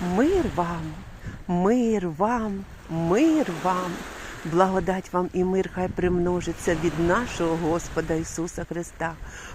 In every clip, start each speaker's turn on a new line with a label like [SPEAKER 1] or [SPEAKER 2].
[SPEAKER 1] Мир вам, мир вам, мир вам. Благодать вам і мир хай примножиться від нашого Господа Ісуса Христа.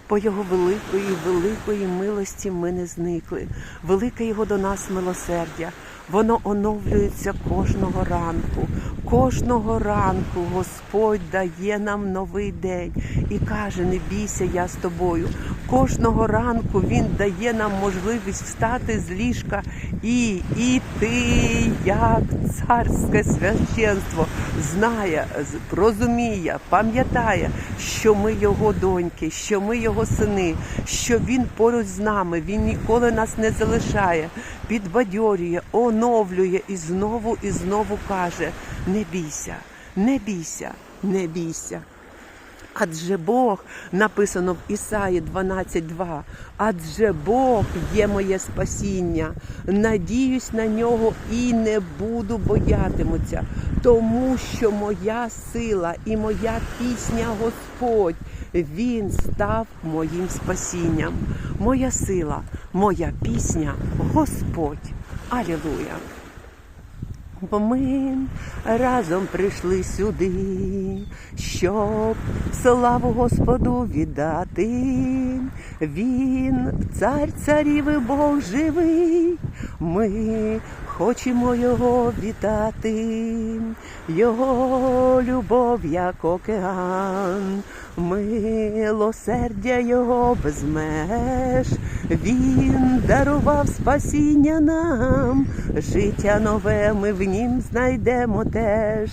[SPEAKER 1] По Його великої, великої милості ми не зникли. Велике Його до нас милосердя. Воно оновлюється кожного ранку. Кожного ранку Господь дає нам новий день і каже: не бійся, я з тобою. Кожного ранку Він дає нам можливість встати з ліжка і іти, як царське священство, знає, розуміє, пам'ятає, що ми його доньки, що ми його сини, що він поруч з нами, він ніколи нас не залишає, підбадьорює, оновлює і знову і знову каже: не бійся, не бійся, не бійся. Адже Бог написано в Ісаї 12.2, адже Бог є моє спасіння. Надіюсь на нього і не буду боятимуться, тому що моя сила і моя пісня Господь, Він став моїм спасінням. Моя сила, моя пісня Господь. Алілуя! Бо ми разом прийшли сюди, щоб славу Господу віддати. Він цар царів і Бог живий. Ми хочемо його вітати, його любов, як океан, милосердя його без. Він дарував спасіння нам, життя нове ми в нім знайдемо теж.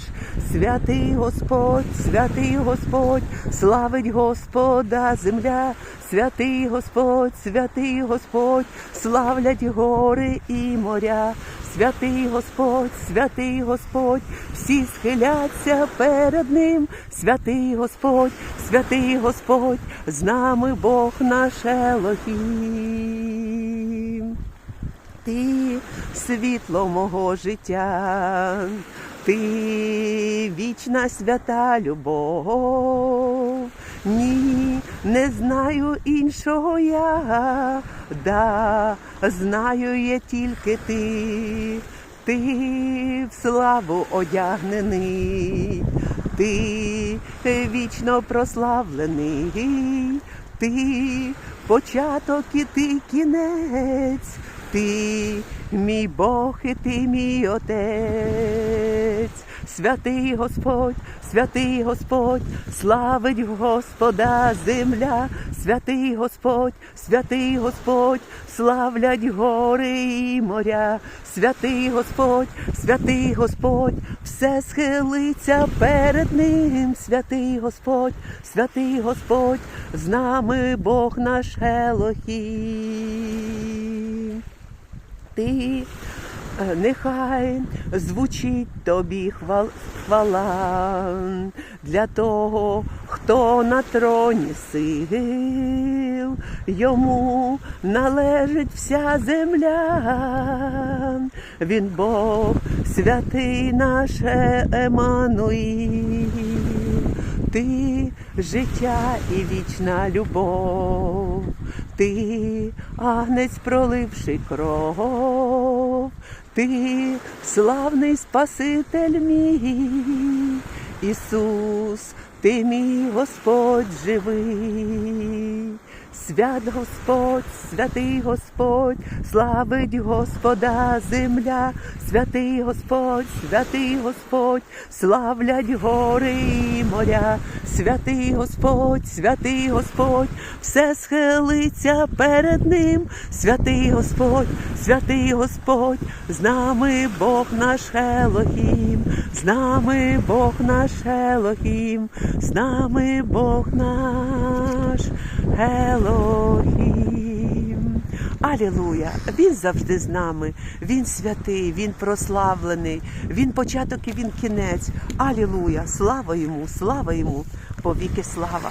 [SPEAKER 1] Святий Господь, святий Господь, славить Господа земля, святий Господь, святий Господь, славлять гори і моря. Святий Господь, святий Господь, всі схиляться перед Ним, святий Господь, святий Господь, з нами Бог наш Елохім. Ти світло мого життя, ти вічна свята любов. Ні, не знаю іншого я, да, знаю я тільки ти, ти в славу одягнений, ти вічно прославлений, ти початок і ти кінець. Ти мій Бог і ти мій Отець, святий Господь, святий Господь, славить Господа земля, святий Господь, святий Господь, славлять гори і моря, святий Господь, святий Господь, все схилиться перед ним, святий Господь, святий Господь, з нами Бог наш Елохім. Ти, нехай звучить тобі хвал, хвала для того, хто на троні сил, йому належить вся земля. Він Бог, святий наш Еммануїл. Ти життя і вічна любов, ти агнець, проливши кров, ти славний Спаситель мій, Ісус, ти мій Господь живий. Свят Господь, святий Господь, славить Господа земля, святий Господь, святий Господь, славлять гори і моря, святий Господь, святий Господь, все схилиться перед ним, святий Господь, святий Господь, з нами Бог наш Елохім, з нами Бог наш Елохім, з нами Бог наш Елохім. Алілуя! Він завжди з нами. Він святий, він прославлений, він початок і він кінець. Алілуя! Слава йому, слава йому, повіки слава.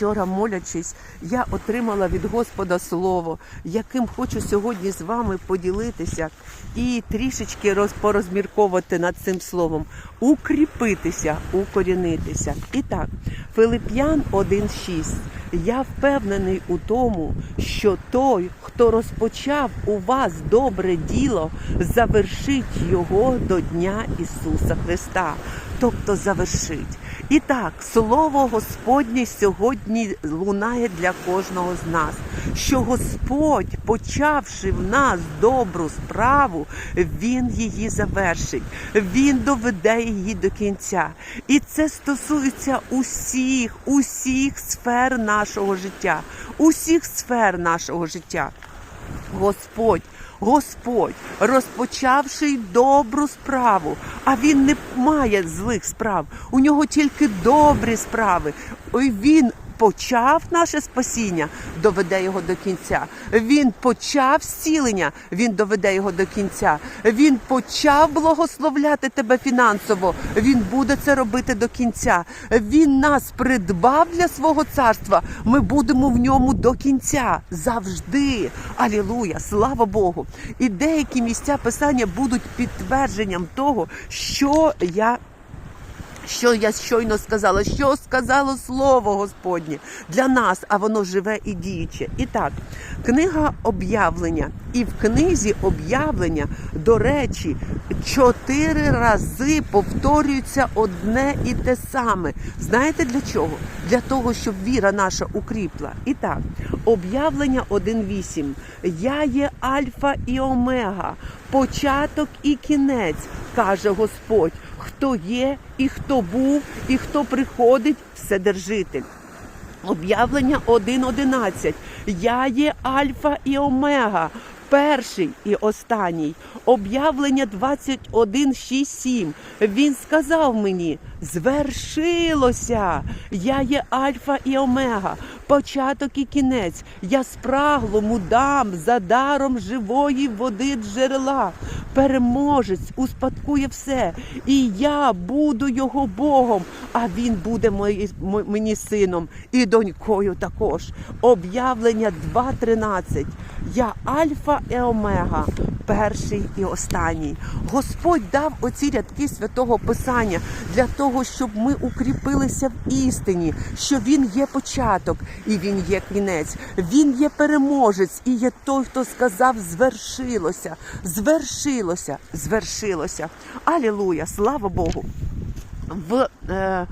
[SPEAKER 1] Вчора, молячись, я отримала від Господа слово, яким хочу сьогодні з вами поділитися і трішечки роз, порозмірковувати над цим словом, укріпитися, укорінитися. І так, Филип'ян 1,6. Я впевнений у тому, що той, хто розпочав у вас добре діло, завершить його до Дня Ісуса Христа, тобто завершить. І так, слово Господнє сьогодні лунає для кожного з нас, що Господь, почавши в нас добру справу, Він її завершить, Він доведе її до кінця. І це стосується усіх, усіх сфер нашого життя, усіх сфер нашого життя. Господь, Господь, розпочавши добру справу, а він не має злих справ, у нього тільки добрі справи. Ой, Він почав наше спасіння, доведе його до кінця. Він почав зцілення, він доведе його до кінця. Він почав благословляти тебе фінансово. Він буде це робити до кінця. Він нас придбав для свого царства. Ми будемо в ньому до кінця завжди. Алілуя! Слава Богу! І деякі місця писання будуть підтвердженням того, що я що я щойно сказала, що сказало слово Господнє для нас, а воно живе і діюче. І так, книга об'явлення. І в книзі об'явлення, до речі, чотири рази повторюється одне і те саме. Знаєте для чого? Для того, щоб віра наша укріпла. І так, об'явлення 1.8. Я є Альфа і Омега, початок і кінець, каже Господь. Хто є, і хто був, і хто приходить, Вседержитель. Об'явлення 1.11. Я є Альфа і Омега, перший і останній. Об'явлення 21.6.7. Він сказав мені: звершилося! Я є Альфа і Омега, початок і кінець. Я спраглому дам за даром живої води джерела. Переможець успадкує все, і я буду його Богом, а він буде мої- мені сином і донькою також. Об'явлення 2.13. Я Альфа і Омега, перший і останній. Господь дав оці рядки святого Писання для того, щоб ми укріпилися в істині, що Він є початок і Він є кінець. Він є переможець і є той, хто сказав: звершилося, звершилося, звершилося. Алілуя! Слава Богу! В е,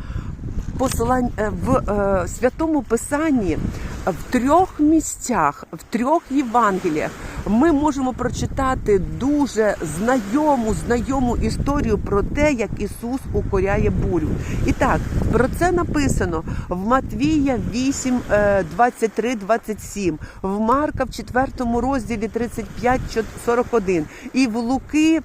[SPEAKER 1] посилань е, в е, святому писанні в трьох місцях, в трьох Євангеліях ми можемо прочитати дуже знайому, знайому історію про те, як Ісус укоряє бурю. І так, про це написано в Матвія 8, е, 23, 27, в Марка в 4 розділі 35, 41 і в Луки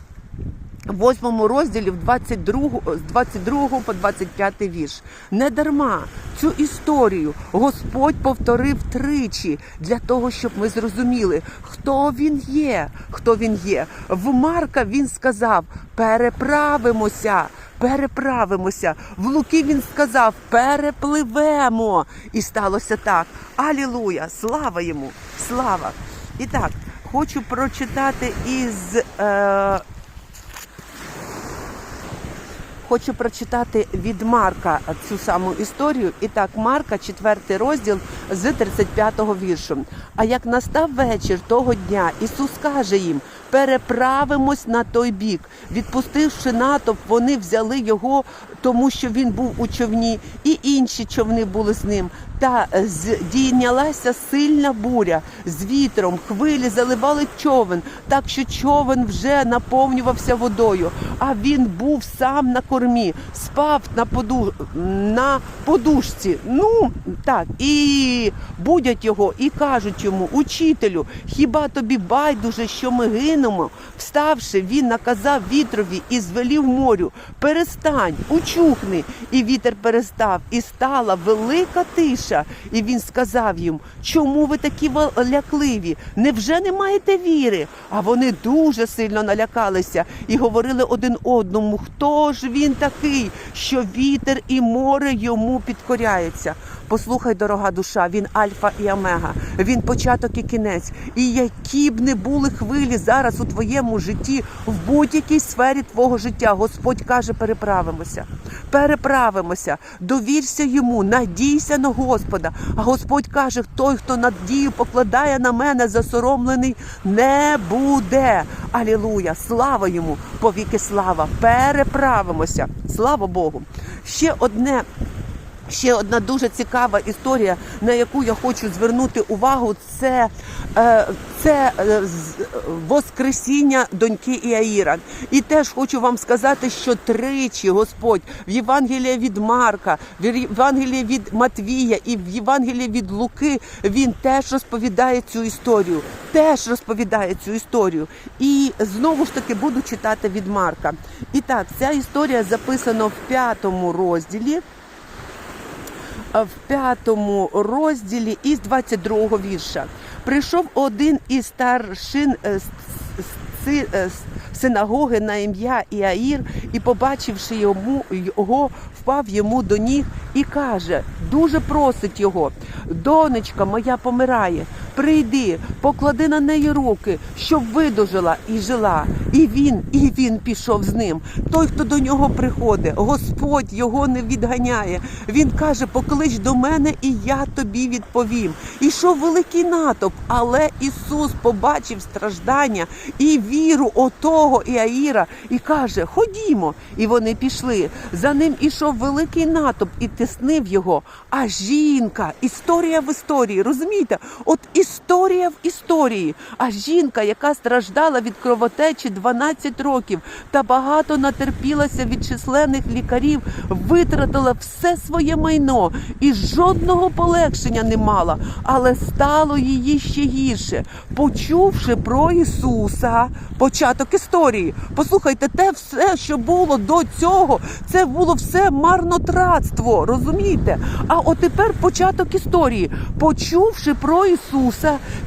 [SPEAKER 1] в восьмому розділі в 22, з 22 по 25 вірш. Не дарма цю історію Господь повторив тричі для того, щоб ми зрозуміли, хто він є, хто він є. В Марка він сказав: переправимося. Переправимося. В Луки він сказав: перепливемо. І сталося так. Алілуя! Слава йому! Слава! І так, хочу прочитати із. Е, Хочу прочитати від Марка цю саму історію. І так, Марка, четвертий розділ з 35-го віршу. А як настав вечір того дня, Ісус каже їм: переправимось на той бік. Відпустивши натовп, вони взяли його, тому що він був у човні, і інші човни були з ним. Та здійнялася сильна буря з вітром, хвилі заливали човен, так що човен вже наповнювався водою. А він був сам на кормі, спав на поду на подушці. Ну так, і будять його і кажуть йому, учителю, хіба тобі байдуже, що ми гинемо? Вставши, він наказав вітрові і звелів морю: перестань, учухни. І вітер перестав, і стала велика тиша. І він сказав їм: Чому ви такі лякливі? Невже не маєте віри? А вони дуже сильно налякалися і говорили один одному, хто ж він такий, що вітер і море йому підкоряються. Послухай, дорога душа, він альфа і омега, він початок і кінець. І які б не були хвилі зараз у твоєму житті, в будь-якій сфері твого життя, Господь каже, переправимося. Переправимося, довірся йому, надійся на Господа. А Господь каже: той, хто надію покладає на мене, засоромлений, не буде. Алілуя! Слава йому! Повіки слава! Переправимося! Слава Богу! Ще одне. Ще одна дуже цікава історія, на яку я хочу звернути увагу, це, е, це е, Воскресіння доньки Іаїра. І теж хочу вам сказати, що тричі Господь в Євангелії від Марка, в Євангелії від Матвія і в Євангелії від Луки він теж розповідає цю історію. Теж розповідає цю історію. І знову ж таки буду читати від Марка. І так, ця історія записана в п'ятому розділі в п'ятому розділі із 22-го вірша. Прийшов один із старшин е, е, синагоги на ім'я Іаїр і, побачивши йому його, впав йому до ніг і каже: дуже просить його, донечка моя помирає. Прийди, поклади на неї руки, щоб видужила і жила. І він, і він пішов з ним. Той, хто до нього приходить, Господь його не відганяє. Він каже: поклич до мене, і я тобі відповім. Ішов великий натовп, але Ісус побачив страждання і віру отого Іаїра і каже: Ходімо. І вони пішли. За ним ішов великий натовп і тиснив його. А жінка, історія в історії, розумієте? От історія в історії. А жінка, яка страждала від кровотечі 12 років та багато натерпілася від численних лікарів, витратила все своє майно і жодного полегшення не мала, але стало її ще гірше. Почувши про Ісуса, початок історії. Послухайте, те все, що було до цього, це було все марнотратство, розумієте? А от тепер початок історії. Почувши про Ісуса,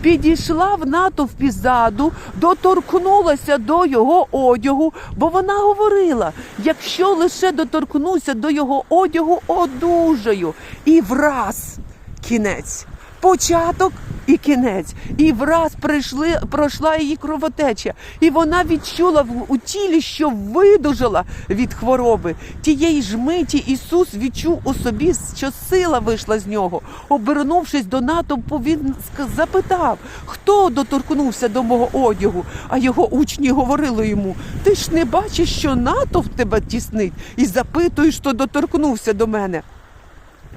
[SPEAKER 1] підійшла в натовпі ззаду, доторкнулася до його одягу, бо вона говорила: якщо лише доторкнуся до його одягу, одужаю. І враз кінець. Початок і кінець. І враз прийшли, пройшла її кровотеча. І вона відчула в у тілі, що видужала від хвороби. Тієї ж миті Ісус відчув у собі, що сила вийшла з нього. Обернувшись до натовпу, він запитав, хто доторкнувся до мого одягу. А його учні говорили йому: Ти ж не бачиш, що натовп тебе тіснить, і запитуєш, хто доторкнувся до мене.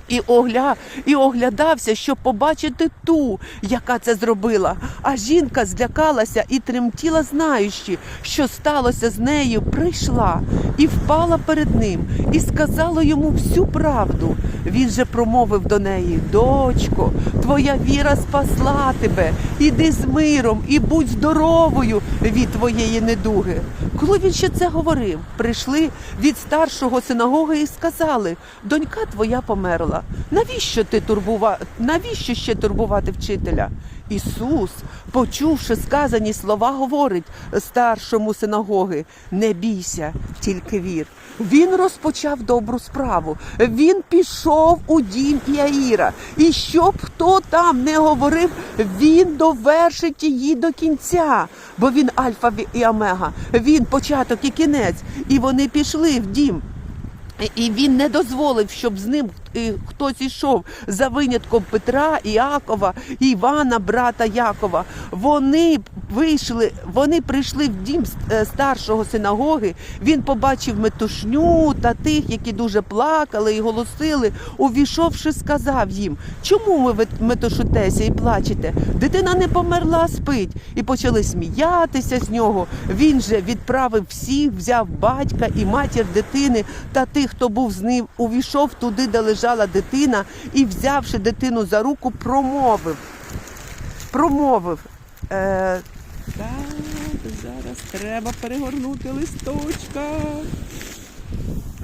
[SPEAKER 1] І, огля... і оглядався, щоб побачити ту, яка це зробила. А жінка злякалася і тремтіла, знаючи, що сталося з нею, прийшла і впала перед ним, і сказала йому всю правду. Він же промовив до неї: Дочко, твоя віра спасла тебе. Іди з миром і будь здоровою від твоєї недуги. Коли він ще це говорив, прийшли від старшого синагоги і сказали: донька твоя померла. Навіщо ти турбува... Навіщо ще турбувати вчителя? Ісус, почувши сказані слова, говорить старшому синагоги: не бійся, тільки вір. Він розпочав добру справу. Він пішов у дім Іаїра. І щоб хто там не говорив, він довершить її до кінця, бо він альфа і омега. Він початок і кінець. І вони пішли в дім. І він не дозволив, щоб з ним е, хтось ішов за винятком Петра, Іакова, Івана, брата Якова. Вони вийшли, вони прийшли в дім е, старшого синагоги. Він побачив метушню та тих, які дуже плакали і голосили. Увійшовши, сказав їм: Чому ви метушитеся і плачете? Дитина не померла, спить. І почали сміятися з нього. Він же відправив всіх, взяв батька і матір дитини та тих, хто був з ним, увійшов туди, де лежала дитина, і, взявши дитину за руку, промовив. Промовив. Е, так, зараз треба перегорнути листочка.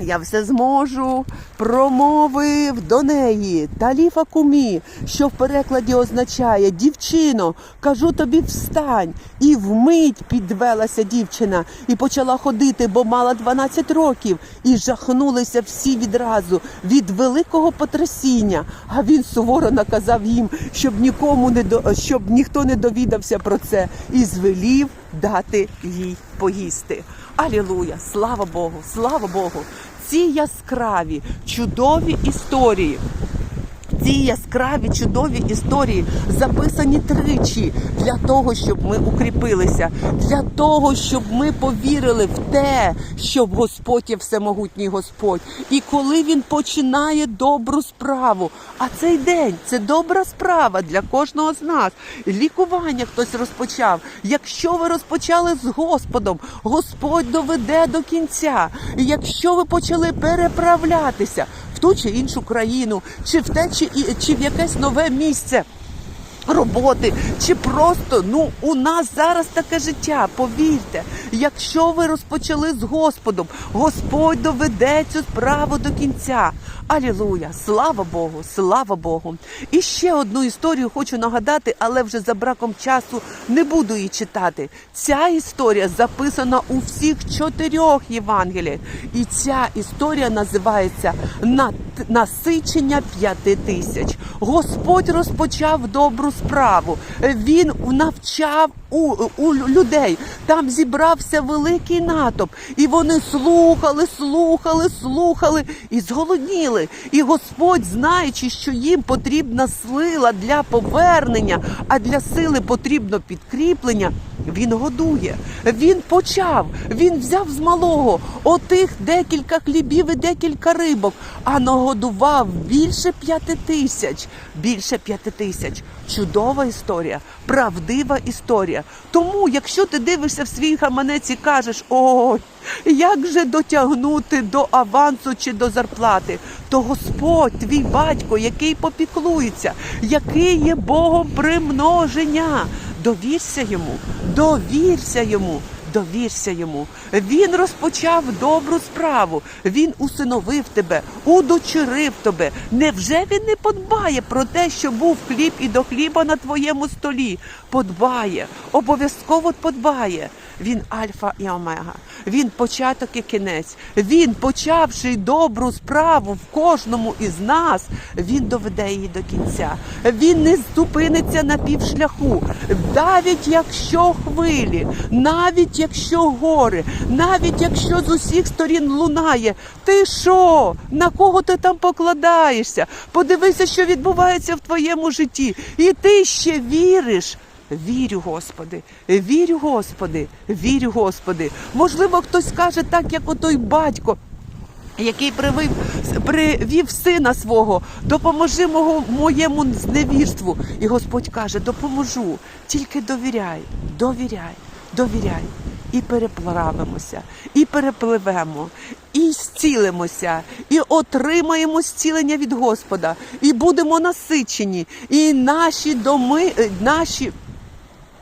[SPEAKER 1] Я все зможу, промовив до неї Таліфа кумі, що в перекладі означає дівчино, кажу тобі встань. І вмить підвелася дівчина і почала ходити, бо мала 12 років, і жахнулися всі відразу від великого потрясіння. А він суворо наказав їм, щоб нікому не до щоб ніхто не довідався про це, і звелів дати їй поїсти. Алілуя! Слава Богу! Слава Богу! Ці яскраві чудові історії. Ці яскраві чудові історії записані тричі для того, щоб ми укріпилися, для того, щоб ми повірили в те, що Господь є всемогутній Господь. І коли він починає добру справу, а цей день це добра справа для кожного з нас. Лікування хтось розпочав. Якщо ви розпочали з Господом, Господь доведе до кінця. І якщо ви почали переправлятися ту чи іншу країну, чи в те, чи, чи в якесь нове місце. Роботи чи просто ну у нас зараз таке життя. Повірте, якщо ви розпочали з Господом, Господь доведе цю справу до кінця. Алілуя! Слава Богу! Слава Богу! І ще одну історію хочу нагадати, але вже за браком часу не буду її читати. Ця історія записана у всіх чотирьох Євангеліях. І ця історія називається Насичення п'яти тисяч. Господь розпочав добру справу. Він навчав у, у людей. Там зібрався великий натовп, і вони слухали, слухали, слухали і зголодніли. І Господь, знаючи, що їм потрібна сила для повернення, а для сили потрібно підкріплення. Він годує. Він почав. Він взяв з малого отих декілька хлібів і декілька рибок, а нагодував більше п'яти тисяч. Більше п'яти тисяч. Чудова історія, правдива історія. Тому, якщо ти дивишся в свій гаманець і кажеш, ой, як же дотягнути до авансу чи до зарплати, то Господь, твій батько, який попіклується, який є Богом примноження. Довірся йому, довірся йому, довірся йому. Він розпочав добру справу. Він усиновив тебе, удочерив тебе. Невже він не подбає про те, що був хліб і до хліба на твоєму столі? Подбає, обов'язково подбає. Він альфа і омега. Він початок і кінець. Він, почавши добру справу в кожному із нас, він доведе її до кінця. Він не зупиниться на півшляху. Навіть якщо хвилі, навіть якщо гори, навіть якщо з усіх сторін лунає, ти що? На кого ти там покладаєшся? Подивися, що відбувається в твоєму житті, і ти ще віриш. Вірю, Господи, вірю, Господи, вірю, Господи. Можливо, хтось скаже так, як отой батько. Який привив, привів сина свого, допоможи мого, моєму зневірству. І Господь каже: допоможу, тільки довіряй, довіряй, довіряй. І переплавимося, і перепливемо, і зцілимося, і отримаємо зцілення від Господа, і будемо насичені, і наші доми, е, наші.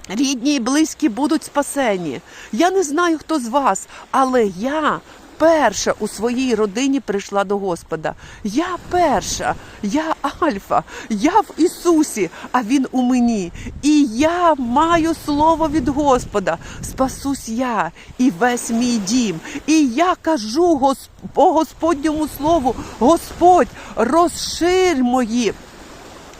[SPEAKER 1] Рідні і близькі будуть спасені. Я не знаю, хто з вас, але я перша у своїй родині прийшла до Господа. Я перша, я Альфа, я в Ісусі, а Він у мені. І я маю слово від Господа. Спасусь я і весь мій дім. І я кажу по Господньому слову: Господь, розшир мої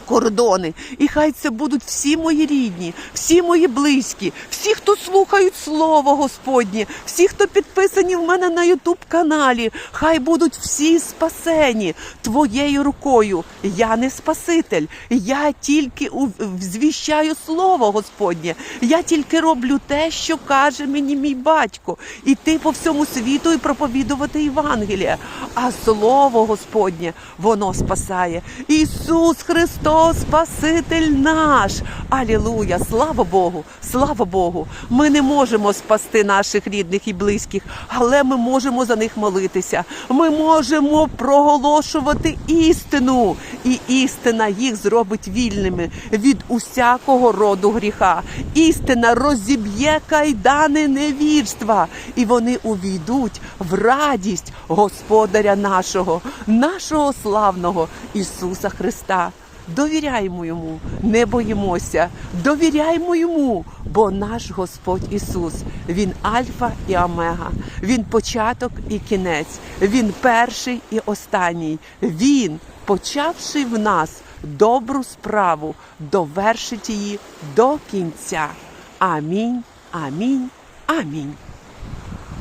[SPEAKER 1] кордони. І хай це будуть всі мої рідні, всі мої близькі, всі, хто слухають слово Господнє, всі, хто підписані в мене на Ютуб каналі, хай будуть всі спасені твоєю рукою. Я не спаситель, я тільки звіщаю слово Господнє. Я тільки роблю те, що каже мені мій батько, іти по всьому світу і проповідувати Євангелія. А слово Господнє воно спасає. Ісус Христос Спаситель наш. Алілуя! Слава Богу! Слава Богу! Ми не можемо спасти наших рідних і близьких, але ми можемо за них молитися. Ми можемо проголошувати істину, і істина їх зробить вільними від усякого роду гріха. Істина розіб'є кайдани невірства, і вони увійдуть в радість Господаря нашого, нашого славного Ісуса Христа. Довіряємо йому, не боїмося, довіряємо йому, бо наш Господь Ісус, Він Альфа і Омега, Він початок і кінець, Він перший і останній. Він, почавши в нас добру справу, довершить її до кінця. Амінь, амінь, амінь.